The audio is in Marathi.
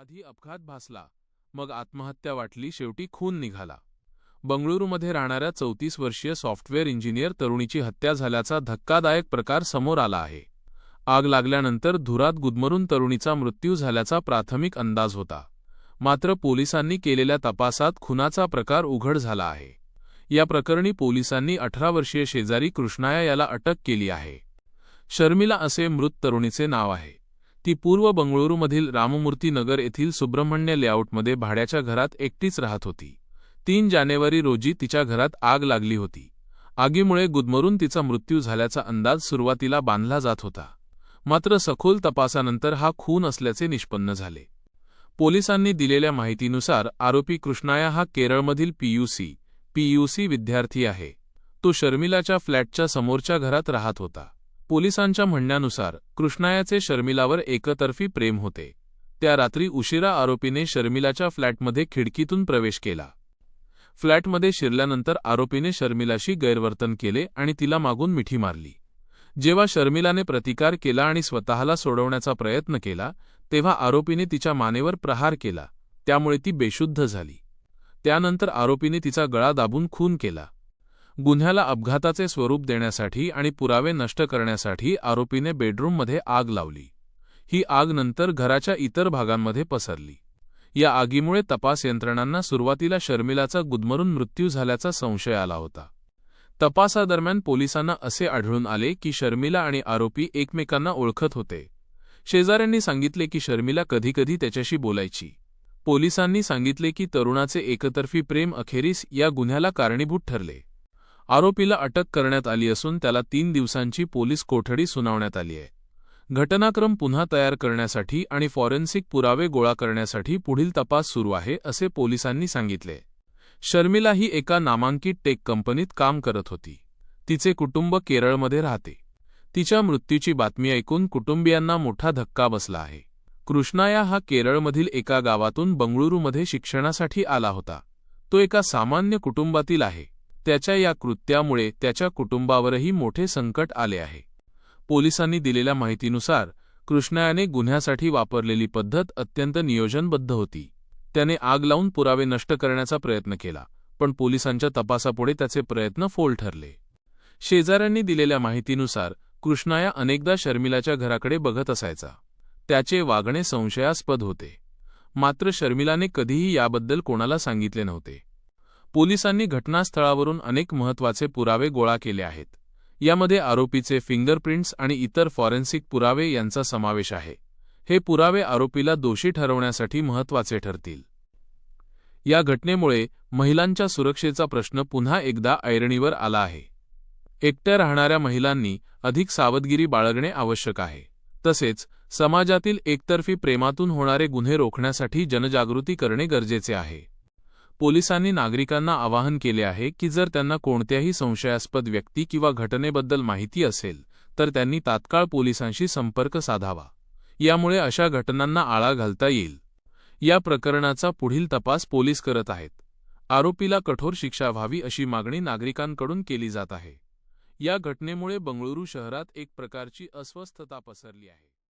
आधी अपघात भासला मग आत्महत्या वाटली शेवटी खून निघाला. बंगळुरूमध्ये राहणाऱ्या चौतीस वर्षीय सॉफ्टवेअर इंजिनियर तरुणीची हत्या झाल्याचा धक्कादायक प्रकार समोर आला आहे. आग लागल्यानंतर धुरात गुदमरून तरुणीचा मृत्यू झाल्याचा प्राथमिक अंदाज होता. मात्र पोलिसांनी केलेल्या तपासात खुनाचा प्रकार उघड झाला आहे. या प्रकरणी पोलिसांनी अठरा वर्षीय शेजारी कृष्णाया याला अटक केली आहे. शर्मिला असे मृत तरुणीचे नाव आहे. ती पूर्व बंगळुरूमधील राममूर्ती नगर येथील सुब्रह्मण्य लेआउटमध्ये भाड्याच्या घरात एकटीच राहत होती. तीन जानेवारी रोजी तिच्या घरात आग लागली होती. आगीमुळे गुदमरून तिचा मृत्यू झाल्याचा अंदाज सुरुवातीला बांधला जात होता. मात्र सखोल तपासानंतर हा खून असल्याचे निष्पन्न झाले. पोलिसांनी दिलेल्या माहितीनुसार आरोपी कृष्णाया हा केरळमधील पीयूसी पीयूसी विद्यार्थी आहे. तो शर्मिलाच्या फ्लॅटच्या समोरच्या घरात राहत होता. पोलिसांच्या म्हणण्यानुसार कृष्णायाचे शर्मिलावर एकतर्फी प्रेम होते. त्या रात्री उशिरा आरोपीने शर्मिलाच्या फ्लॅटमध्ये खिडकीतून प्रवेश केला. फ्लॅटमध्ये शिरल्यानंतर आरोपीने शर्मिलाशी गैरवर्तन केले आणि तिला मागून मिठी मारली. जेव्हा शर्मिलाने प्रतिकार केला आणि स्वतःला सोडवण्याचा प्रयत्न केला तेव्हा आरोपीने तिच्या मानेवर प्रहार केला. त्यामुळे ती बेशुद्ध झाली. त्यानंतर आरोपीने तिचा गळा दाबून खून केला. गुन्ह्याला अपघाताचे स्वरूप देण्यासाठी आणि पुरावे नष्ट करण्यासाठी आरोपीने बेडरूममध्ये आग लावली. ही आग नंतर घराच्या इतर भागांमध्ये पसरली. या आगीमुळे तपास यंत्रणांना सुरुवातीला शर्मिलाचा गुदमरून मृत्यू झाल्याचा संशय आला होता. तपासादरम्यान पोलिसांना असे आढळून आले की शर्मिला आणि आरोपी एकमेकांना ओळखत होते. शेजाऱ्यांनी सांगितले की शर्मिला कधीकधी त्याच्याशी बोलायची. पोलिसांनी सांगितले की तरुणाचे एकतर्फी प्रेम अखेरीस या गुन्ह्याला कारणीभूत ठरले. आरोपीला अटक करण्यात आली असून त्याला तीन दिवसांची पोलीस कोठडी सुनावण्यात आली आहे. घटनाक्रम पुन्हा तयार करण्यासाठी आणि फॉरेन्सिक पुरावे गोळा करण्यासाठी पुढील तपास सुरू आहे असे पोलिसांनी सांगितले. शर्मिला ही एका नामांकित टेक कंपनीत काम करत होती. तिचे कुटुंब केरळमध्ये राहते. तिच्या मृत्यूची बातमी ऐकून कुटुंबियांना मोठा धक्का बसला आहे. कृष्णाया हा केरळमधील एका गावातून बंगळुरूमध्ये शिक्षणासाठी आला होता. तो एका सामान्य कुटुंबातील आहे. त्याच्या या कृत्यामुळे त्याच्या कुटुंबावरही मोठे संकट आले आहे. पोलिसांनी दिलेल्या माहितीनुसार कृष्णायाने गुन्ह्यासाठी वापरलेली पद्धत अत्यंत नियोजनबद्ध होती. त्याने आग लावून पुरावे नष्ट करण्याचा प्रयत्न केला पण पोलिसांच्या तपासापुढे त्याचे प्रयत्न फोल ठरले. शेजाऱ्यांनी दिलेल्या माहितीनुसार कृष्णाया अनेकदा शर्मिलाच्या घराकडे बघत असायचा. त्याचे वागणे संशयास्पद होते. मात्र शर्मिलाने कधीही याबद्दल कोणाला सांगितले नव्हते. पोलिसांनी घटनास्थळावरून अनेक महत्त्वाचे पुरावे गोळा केले आहेत. यामध्ये आरोपीचे फिंगरप्रिंट्स आणि इतर फॉरेन्सिक पुरावे यांचा समावेश आहे. हे पुरावे आरोपीला दोषी ठरवण्यासाठी महत्त्वाचे ठरतील. या घटनेमुळे महिलांच्या सुरक्षेचा प्रश्न पुन्हा एकदा ऐरणीवर आला आहे. एकट्या राहणाऱ्या महिलांनी अधिक सावधगिरी बाळगणे आवश्यक आहे. तसेच समाजातील एकतर्फी प्रेमातून होणारे गुन्हे रोखण्यासाठी जनजागृती करणे गरजेचे आहे. पोलिसांनी नागरिकांना आवाहन केले आहे की जर त्यांना कोणत्याही संशयास्पद व्यक्ती किंवा घटनेबद्दल माहिती असेल तर त्यांनी तात्काळ पोलिसांशी संपर्क साधावा. यामुळे अशा घटनांना आळा घालता येईल. या प्रकरणाचा पुढील तपास पोलीस करत आहेत. आरोपीला कठोर शिक्षा व्हावी अशी मागणी नागरिकांकडून केली जात आहे. या घटनेमुळे बंगळुरू शहरात एक प्रकारची अस्वस्थता पसरली आहे.